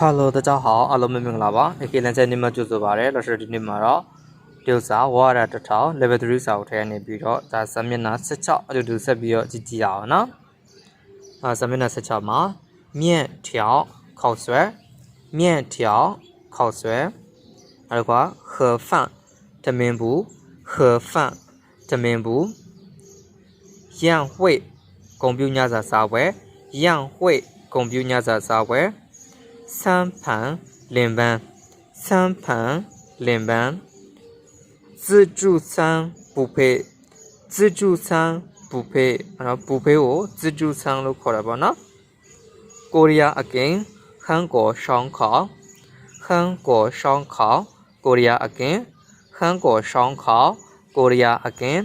Hello 大家好အားလုံးမင်္ဂလာပါဒီကလန်ချက်နေမှာကြိုဆိုပါရစေလို့ဆိုဒီနေ့မှာတော့တရုတ်စာဝါရတထောင် level 3စာအုပ်ထဲကနေပြီးတော့ဒါစာမျက်နှာ16အတူတူဆက်ပြီးတော့ကြည့်ကြည့်ရအောင်နော်အာစာမျက်နှာ16မှာ面条烤ဆွဲ面条烤ဆွဲနောက်က盒饭တမင်ဘူး盒饭တမင်ဘူး宴会ဂုံပြူညစာစာပွဲ宴会ဂုံပြူညစာစာပွဲ 三盘领班，三盘领班，自助餐不配，自助餐不配，然后不配我自助餐လို့ခေါ်တာပေါ့နော်။ကိုရီးယားအကင်韩国烧烤，韩国烧烤，ကိုရီးယားအကင်韩国烧烤，ကိုရီးယားအကင်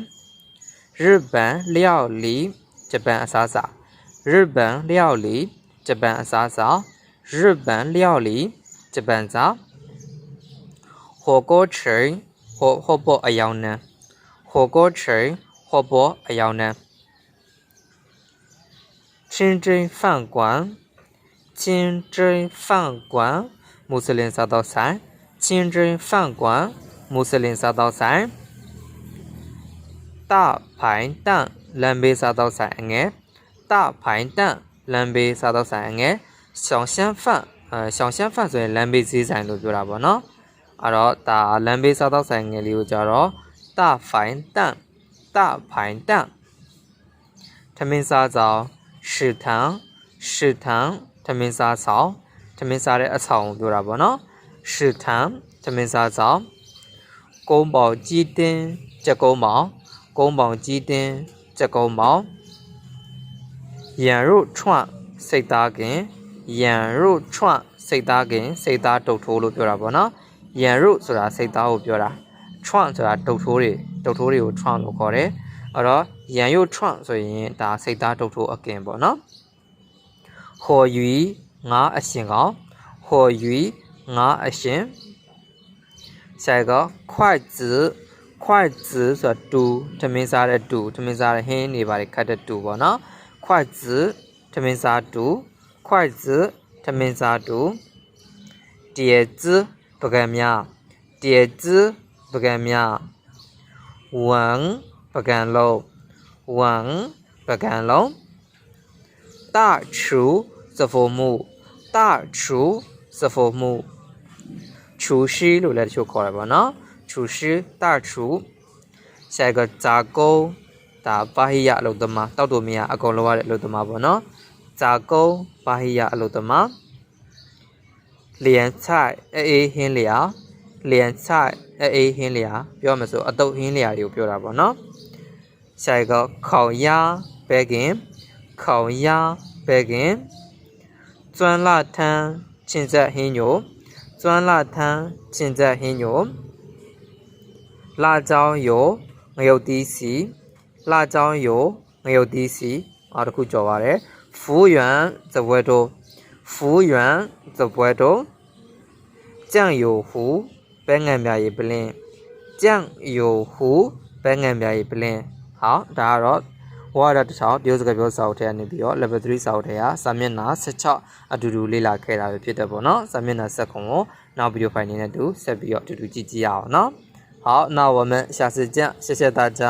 日本料理ဂျပန်အစားအစာ日本料理ဂျပန်အစားအစာ 日本料理，日本菜，火锅吃，火火锅还要呢，火锅吃，火锅还要呢。清真饭馆，清真饭馆，穆斯林三道三，清真饭馆，穆斯林三道三。大盘档，南北三道三，哎，大排档，南北三道三，哎。 ဆိုင်အငယ်小香饭အဲ小香饭ဆိုရင်လမ်းဘေးဈေးဆိုင်လို့ပြောတာပေါ့နော်အဲ့တော့ဒါလမ်းဘေးစားတော့ဆိုင်ငယ်လေးကိုကြတော့大排档大排档ထမင်းစားဆောင်食堂食堂ထမင်းစားဆောင်ထမင်းစားတဲ့အဆောင်ကိုပြောတာပေါ့နော်食堂ထမင်းစားဆောင်宫保鸡丁ကြက်ကုန်းပေါင်း宫保鸡丁ကြက်ကုန်းပေါင်း羊肉串စိတ်သားကင် ရန်ရုချွန့်စိတ်သားကင်စိတ်သားတုတ်ထိုးလို့ပြောတာပေါ့နော်ရန်ရုဆိုတာစိတ်သားကိုပြောတာချွန့်ဆိုတာတုတ်ထိုးတွေတုတ်ထိုးတွေကိုချွန့်လို့ခေါ်တယ်အဲ့တော့ရန်ရုချွန့်ဆိုရင်ဒါစိတ်သားတုတ်ထိုးအကင်ပေါ့နော်ဟော်ယူငါအရှင်ကောင်ဟော်ယူငါအရှင်下一个筷子筷子ဆိုတာတူထမင်းစားတဲ့တူထမင်းစားတဲ့ဟင်းတွေပါခတ်တဲ့တူပေါ့နော်筷子ထမင်းစားတူ 筷子ထမင်းစားတူ碟子ပကံမြ碟子ပကံမြဝံပကံလုံးဝံပကံလုံး大厨စဖို့မှု大厨စဖို့မှု厨师လို့လည်းတချို့ခေါ်ရပါတော့厨师大厨下一个杂工ဒါပါဟိယအလုပ်သမားတောက်တူမရအကုန်လုံးရတဲ့အလုပ်သမားပေါ့နော် ဇာကုံဘာဟိယအလုတမလျံချိုက်အေးဟင်းလျာလျံချိုက်အေးဟင်းလျာပြောမှဆိုအတုပ်ဟင်းလျာတွေကိုပြောတာပေါ့နော်ဆိုင်ကခေါင်ရဘဲကင်ခေါင်ရဘဲကင်ကျွမ်းလာထန်းချင်းဆက်ဟင်းညိုကျွမ်းလာထန်းချင်းဆက်ဟင်းညိုလာကြောင်းယိုငရုတ်တီးစီလာကြောင်းယိုငရုတ်တီးစီအော်တခုကြော်ပါတယ် 服务员在外头，服务员在外头，酱油糊白眼面一不灵，酱油糊白眼面一不灵。好，ဒါကတော့ဝါရတချောင်းတရုတ်စကားပြောစာအုပ်ထဲကနေပြီးတော့ level 3စာအုပ်ထဲကစာမျက်နှာ16အတူတူလေ့လာခဲ့တာပဲဖြစ်တယ်ပေါ့နော်စာမျက်နှာ7ခုကိုနောက်ဗီဒီယိုဖိုင်လေးနဲ့တူဆက်ပြီးတော့အတူတူကြည့်ကြည့်ရအောင်နော်好那我们下次见谢谢大家